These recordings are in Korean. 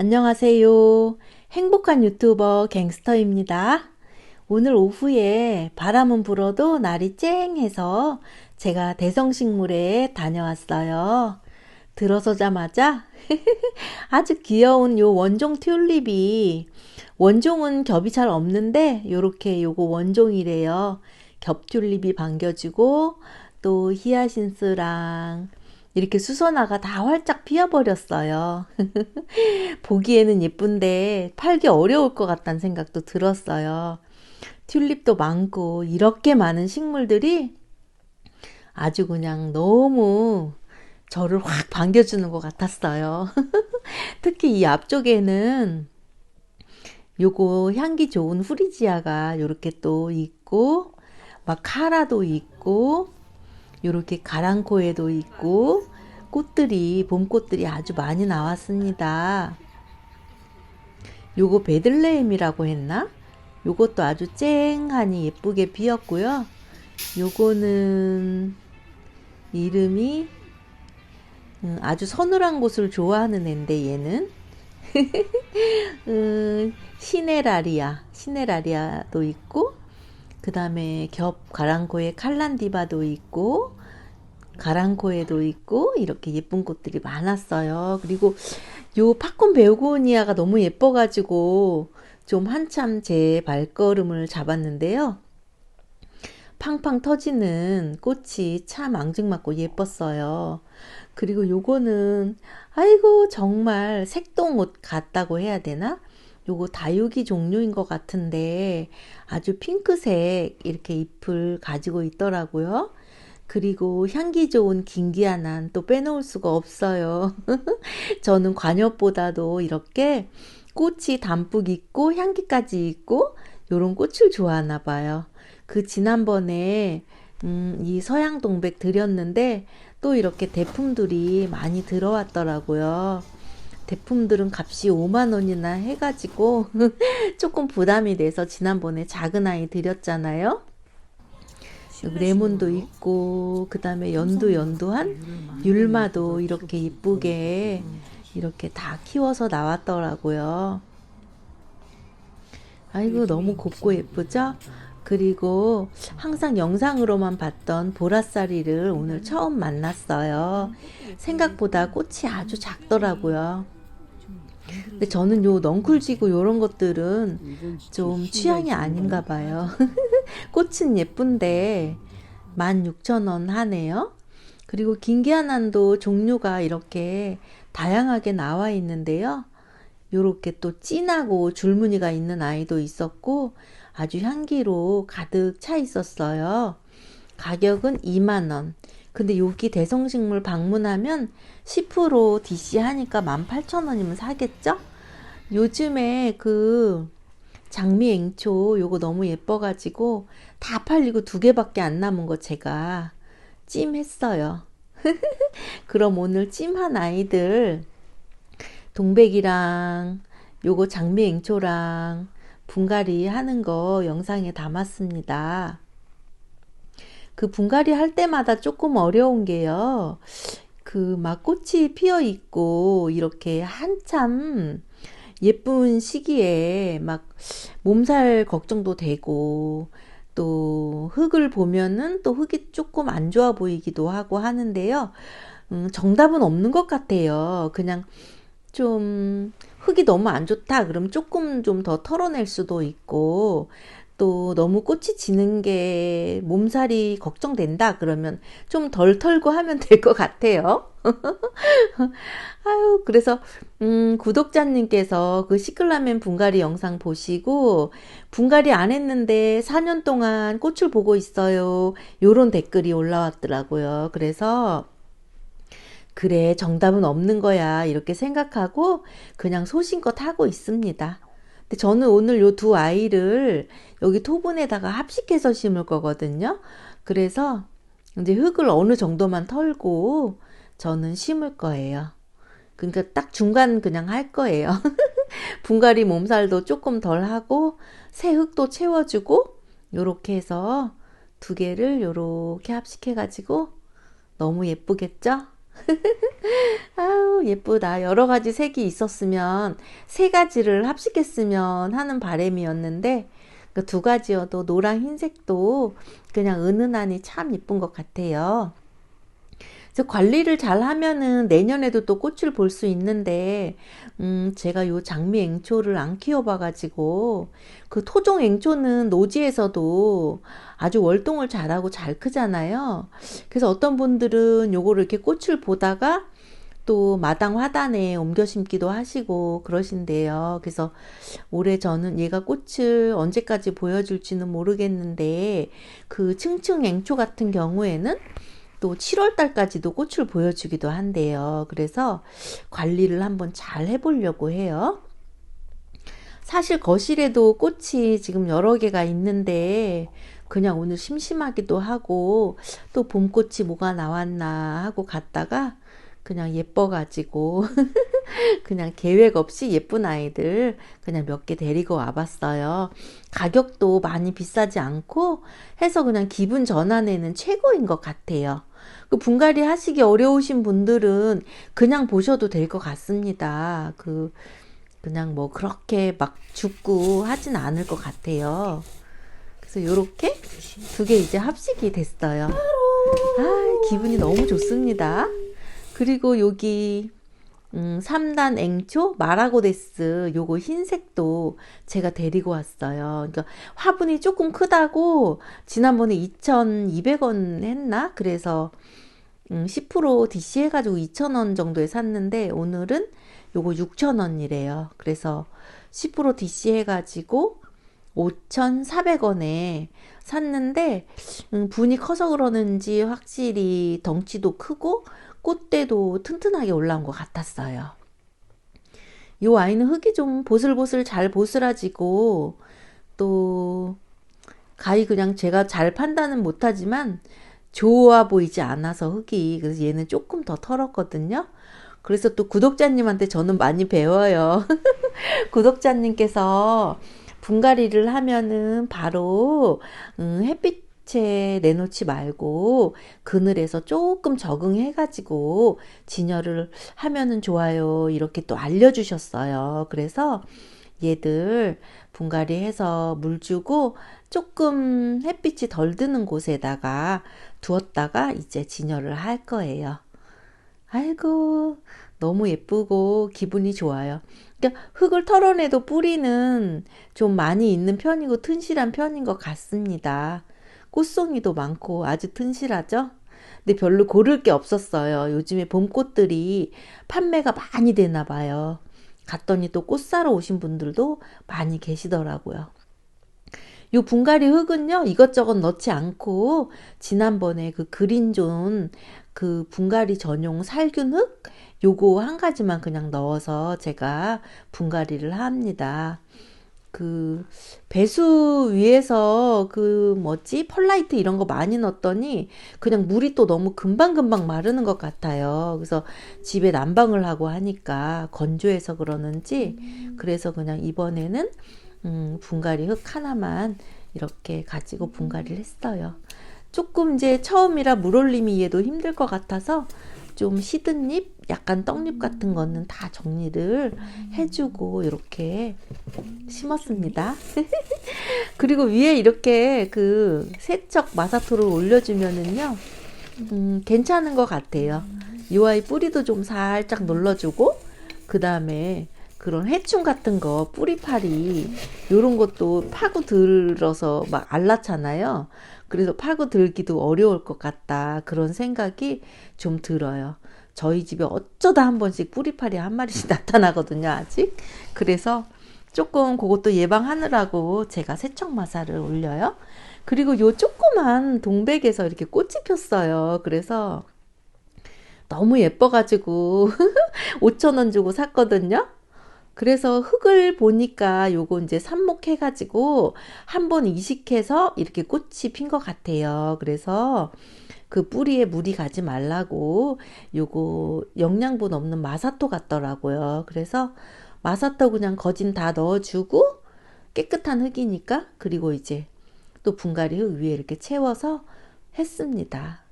안녕하세요. 행복한 유튜버 갱스터입니다. 오늘 오후에 바람은 불어도 날이 쨍해서 제가 대성식물에 다녀왔어요. 들어서자마자 아주 귀여운 요 원종 튤립이 원종은 겹이 잘 없는데 요렇게 요거 원종이래요. 겹 튤립이 반겨주고 또 히아신스랑 이렇게 수선화가 다 활짝 피어버렸어요. 보기에는 예쁜데 팔기 어려울 것 같다는 생각도 들었어요. 튤립도 많고 이렇게 많은 식물들이 아주 그냥 너무 저를 확 반겨주는 것 같았어요. 특히 이 앞쪽에는 요거 향기 좋은 후리지아가 이렇게 또 있고 막 카라도 있고 이렇게 가랑코에도 있고 꽃들이 봄꽃들이 아주 많이 나왔습니다. 요거 베들레헴이라고 했나? 요것도 아주 쨍하니 예쁘게 피었고요. 요거는 이름이 음, 아주 서늘한 곳을 좋아하는 앤데 얘는 음, 시네라리아 시네라리아도 있고 그 다음에 겹 가랑코에 칼란디바도 있고 가랑코에도 있고 이렇게 예쁜 꽃들이 많았어요. 그리고 요 팝콘 베오고니아가 너무 예뻐가지고 좀 한참 제 발걸음을 잡았는데요. 팡팡 터지는 꽃이 참 앙증맞고 예뻤어요. 그리고 요거는 아이고 정말 색동옷 같다고 해야 되나? 요거 다육이 종류인 것 같은데 아주 핑크색 이렇게 잎을 가지고 있더라고요. 그리고 향기 좋은 긴기아난 또 빼놓을 수가 없어요. 저는 관엽보다도 이렇게 꽃이 담뿍 있고 향기까지 있고 요런 꽃을 좋아하나 봐요. 그 지난번에 음, 이 서양 동백 드렸는데 또 이렇게 대품들이 많이 들어왔더라고요. 대품들은 값이 5만 원이나 해가지고 조금 부담이 돼서 지난번에 작은 아이 드렸잖아요. 레몬도 있고 그 다음에 연두 연두한 율마도 이렇게 이쁘게 이렇게 다 키워서 나왔더라고요. 아이고 너무 곱고 예쁘죠? 그리고 항상 영상으로만 봤던 보라싸리를 오늘 처음 만났어요. 생각보다 꽃이 아주 작더라고요. 근데 저는 요 넝쿨지구 요런 것들은 좀 취향이 아닌가 봐요. 꽃은 예쁜데 16,000원 하네요. 그리고 긴기아난도 종류가 이렇게 다양하게 나와 있는데요. 요렇게 또 진하고 줄무늬가 있는 아이도 있었고 아주 향기로 가득 차 있었어요. 가격은 2만원. 근데 여기 대성식물 방문하면 10% DC 하니까 18,000원이면 사겠죠? 요즘에 그 장미 앵초 요거 너무 예뻐가지고 다 팔리고 두 개밖에 안 남은 거 제가 찜했어요. 그럼 오늘 찜한 아이들 동백이랑 요거 장미 앵초랑 분갈이 하는 거 영상에 담았습니다. 그 분갈이 할 때마다 조금 어려운 게요. 그 막 꽃이 피어 있고 이렇게 한참 예쁜 시기에 막 몸살 걱정도 되고 또 흙을 보면은 또 흙이 조금 안 좋아 보이기도 하고 하는데요. 음, 정답은 없는 것 같아요. 그냥 좀 흙이 너무 안 좋다. 그럼 조금 좀 더 털어낼 수도 있고 또 너무 꽃이 지는 게 몸살이 걱정된다 그러면 좀 덜 털고 하면 될 것 같아요. 아유, 그래서, 음, 구독자님께서 그 시클라멘 분갈이 영상 보시고, 분갈이 안 했는데 4년 동안 꽃을 보고 있어요. 요런 댓글이 올라왔더라고요. 그래서, 그래, 정답은 없는 거야. 이렇게 생각하고 그냥 소신껏 하고 있습니다. 근데 저는 오늘 요 두 아이를 여기 토분에다가 합식해서 심을 거거든요. 그래서 이제 흙을 어느 정도만 털고 저는 심을 거예요. 그러니까 딱 중간 그냥 할 거예요. 분갈이 몸살도 조금 덜 하고 새 흙도 채워주고 요렇게 해서 두 개를 요렇게 합식해 가지고 너무 예쁘겠죠? 아우, 예쁘다. 여러 가지 색이 있었으면 세 가지를 합식했으면 하는 바람이었는데 그 두 가지여도 노랑 흰색도 그냥 은은하니 참 예쁜 것 같아요. 그래서 관리를 잘 하면은 내년에도 또 꽃을 볼 수 있는데, 음, 제가 요 장미 앵초를 안 키워봐 가지고, 그 토종 앵초는 노지에서도 아주 월동을 잘하고 잘 크잖아요. 그래서 어떤 분들은 요거를 이렇게 꽃을 보다가 또 마당 화단에 옮겨 심기도 하시고 그러신데요. 그래서 올해 저는 얘가 꽃을 언제까지 보여줄지는 모르겠는데 그 층층 앵초 같은 경우에는 또 7월 달까지도 꽃을 보여주기도 한대요. 그래서 관리를 한번 잘 해보려고 해요. 사실 거실에도 꽃이 지금 여러 개가 있는데 그냥 오늘 심심하기도 하고 또 봄꽃이 뭐가 나왔나 하고 갔다가 그냥 예뻐가지고 그냥 계획 없이 예쁜 아이들 그냥 몇 개 데리고 와봤어요. 가격도 많이 비싸지 않고 해서 그냥 기분 전환에는 최고인 것 같아요. 그 분갈이 하시기 어려우신 분들은 그냥 보셔도 될 것 같습니다. 그 그냥 뭐 그렇게 막 죽고 하진 않을 것 같아요. 그래서 요렇게 두 개 이제 합식이 됐어요. 아, 기분이 너무 좋습니다. 그리고 여기 음, 3단 앵초 마라고데스 요거 흰색도 제가 데리고 왔어요. 그러니까 화분이 조금 크다고 지난번에 2,200원 했나? 그래서 음, 10% DC 해가지고 2,000원 정도에 샀는데 오늘은 요거 6,000원이래요. 그래서 10% DC 해가지고 5,400원에 샀는데 음, 분이 커서 그러는지 확실히 덩치도 크고 꽃대도 튼튼하게 올라온 것 같았어요. 이 와인은 흙이 좀 보슬보슬 잘 보슬해지고 또 가히 그냥 제가 잘 판단은 못하지만 좋아 보이지 않아서 흙이 그래서 얘는 조금 더 털었거든요. 그래서 또 구독자님한테 저는 많이 배워요. 구독자님께서 분갈이를 하면은 바로 음, 햇빛 햇빛에 내놓지 말고 그늘에서 조금 적응해가지고 진열을 하면은 좋아요. 이렇게 또 알려주셨어요. 그래서 얘들 분갈이 해서 물 주고 조금 햇빛이 덜 드는 곳에다가 두었다가 이제 진열을 할 거예요. 아이고, 너무 예쁘고 기분이 좋아요. 그러니까 흙을 털어내도 뿌리는 좀 많이 있는 편이고 튼실한 편인 것 같습니다. 꽃송이도 많고 아주 튼실하죠? 근데 별로 고를 게 없었어요. 요즘에 봄꽃들이 판매가 많이 되나 봐요. 갔더니 또 꽃 사러 오신 분들도 많이 계시더라고요. 요 분갈이 흙은요, 이것저것 넣지 않고, 지난번에 그 그린존, 그 분갈이 전용 살균 흙? 요거 한 가지만 그냥 넣어서 제가 분갈이를 합니다. 그 배수 위에서 그 뭐지 펄라이트 이런 거 많이 넣었더니 그냥 물이 또 너무 금방금방 마르는 것 같아요. 그래서 집에 난방을 하고 하니까 건조해서 그러는지 그래서 그냥 이번에는 음, 분갈이 흙 하나만 이렇게 가지고 분갈이를 했어요. 조금 이제 처음이라 물올림이 얘도 힘들 것 같아서 좀 시든 잎, 약간 떡잎 같은 거는 다 정리를 해주고 이렇게 심었습니다. 그리고 위에 이렇게 그 세척 마사토를 올려주면은요, 음, 괜찮은 것 같아요. 이 아이 뿌리도 좀 살짝 눌러주고, 그 다음에 그런 해충 같은 거 뿌리파리 요런 것도 파고 들어서 막 알라잖아요. 그래서 파고 들기도 어려울 것 같다. 그런 생각이 좀 들어요. 저희 집에 어쩌다 한 번씩 뿌리파리 한 마리씩 나타나거든요, 아직. 그래서 조금 그것도 예방하느라고 제가 세척마사를 올려요. 그리고 요 조그만 동백에서 이렇게 꽃이 폈어요. 그래서 너무 예뻐가지고 5천원 주고 샀거든요. 그래서 흙을 보니까 요거 이제 삽목해 가지고 한번 이식해서 이렇게 꽃이 핀 것 같아요. 그래서 그 뿌리에 물이 가지 말라고 요거 영양분 없는 마사토 같더라고요. 그래서 마사토 그냥 거진 다 넣어주고 깨끗한 흙이니까 그리고 이제 또 분갈이 흙 위에 이렇게 채워서 했습니다.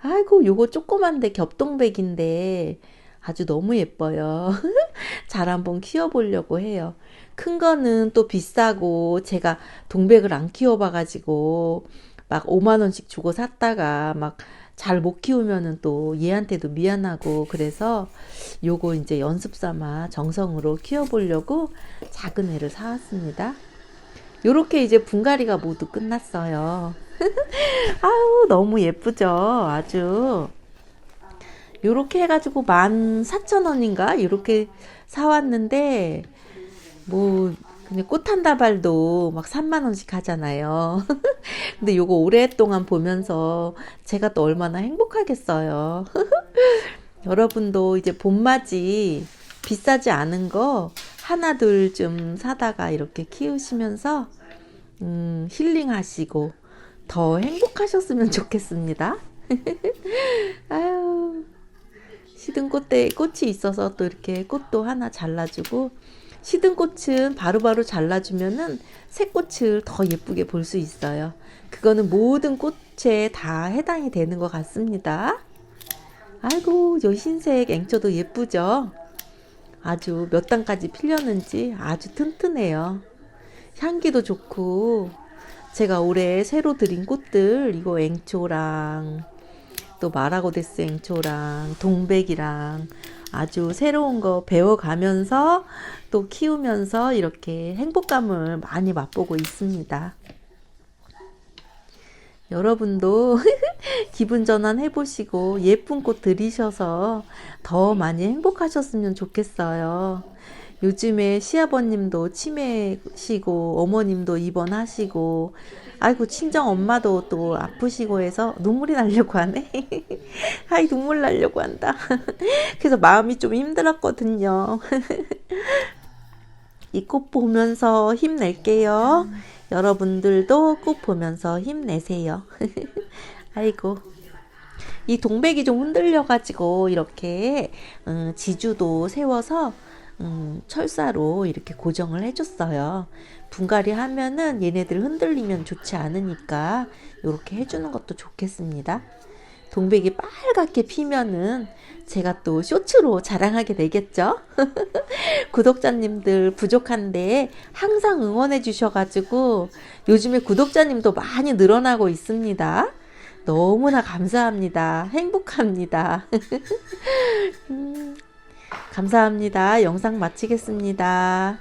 아이고, 요거 조그만데 겹동백인데 아주 너무 예뻐요. 잘 한번 키워보려고 해요. 큰 거는 또 비싸고 제가 동백을 안 키워봐가지고 막 5만 원씩 주고 샀다가 막 잘 못 키우면은 또 얘한테도 미안하고 그래서 요거 이제 연습 삼아 정성으로 키워보려고 작은 애를 사왔습니다. 요렇게 이제 분갈이가 모두 끝났어요. 아우, 너무 예쁘죠? 아주. 요렇게 해가지고 14,000원인가? 요렇게 사왔는데, 뭐, 그냥 꽃 한 다발도 막 3만 원씩 하잖아요. 근데 요거 오랫동안 보면서 제가 또 얼마나 행복하겠어요. 여러분도 이제 봄맞이 비싸지 않은 거 하나 둘 좀 사다가 이렇게 키우시면서 음, 힐링하시고 더 행복하셨으면 좋겠습니다. 아유, 시든 꽃대 꽃이 있어서 또 이렇게 꽃도 하나 잘라주고 시든 꽃은 바로바로 잘라주면은 새 꽃을 더 예쁘게 볼 수 있어요. 그거는 모든 꽃에 다 해당이 되는 것 같습니다. 아이고, 요 흰색 앵초도 예쁘죠? 아주 몇 단까지 필렸는지 아주 튼튼해요. 향기도 좋고, 제가 올해 새로 들인 꽃들, 이거 앵초랑, 또 마라고데스 앵초랑, 동백이랑, 아주 새로운 거 배워가면서 또 키우면서 이렇게 행복감을 많이 맛보고 있습니다. 여러분도 기분 전환 해보시고 예쁜 꽃 들이셔서 더 많이 행복하셨으면 좋겠어요. 요즘에 시아버님도 치매시고 어머님도 입원하시고 아이고 친정 엄마도 또 아프시고 해서 눈물이 나려고 하네. 아이 눈물 나려고 한다. 그래서 마음이 좀 힘들었거든요. 이 꽃 보면서 힘낼게요. 여러분들도 꽃 보면서 힘내세요. 아이고. 이 동백이 좀 흔들려가지고 이렇게 음, 지주도 세워서 음, 철사로 이렇게 고정을 해줬어요. 분갈이 하면은 얘네들 흔들리면 좋지 않으니까 이렇게 해주는 것도 좋겠습니다. 동백이 빨갛게 피면은 제가 또 쇼츠로 자랑하게 되겠죠? 구독자님들 부족한데 항상 응원해 주셔가지고 요즘에 구독자님도 많이 늘어나고 있습니다. 너무나 감사합니다. 행복합니다. 음, 감사합니다. 영상 마치겠습니다.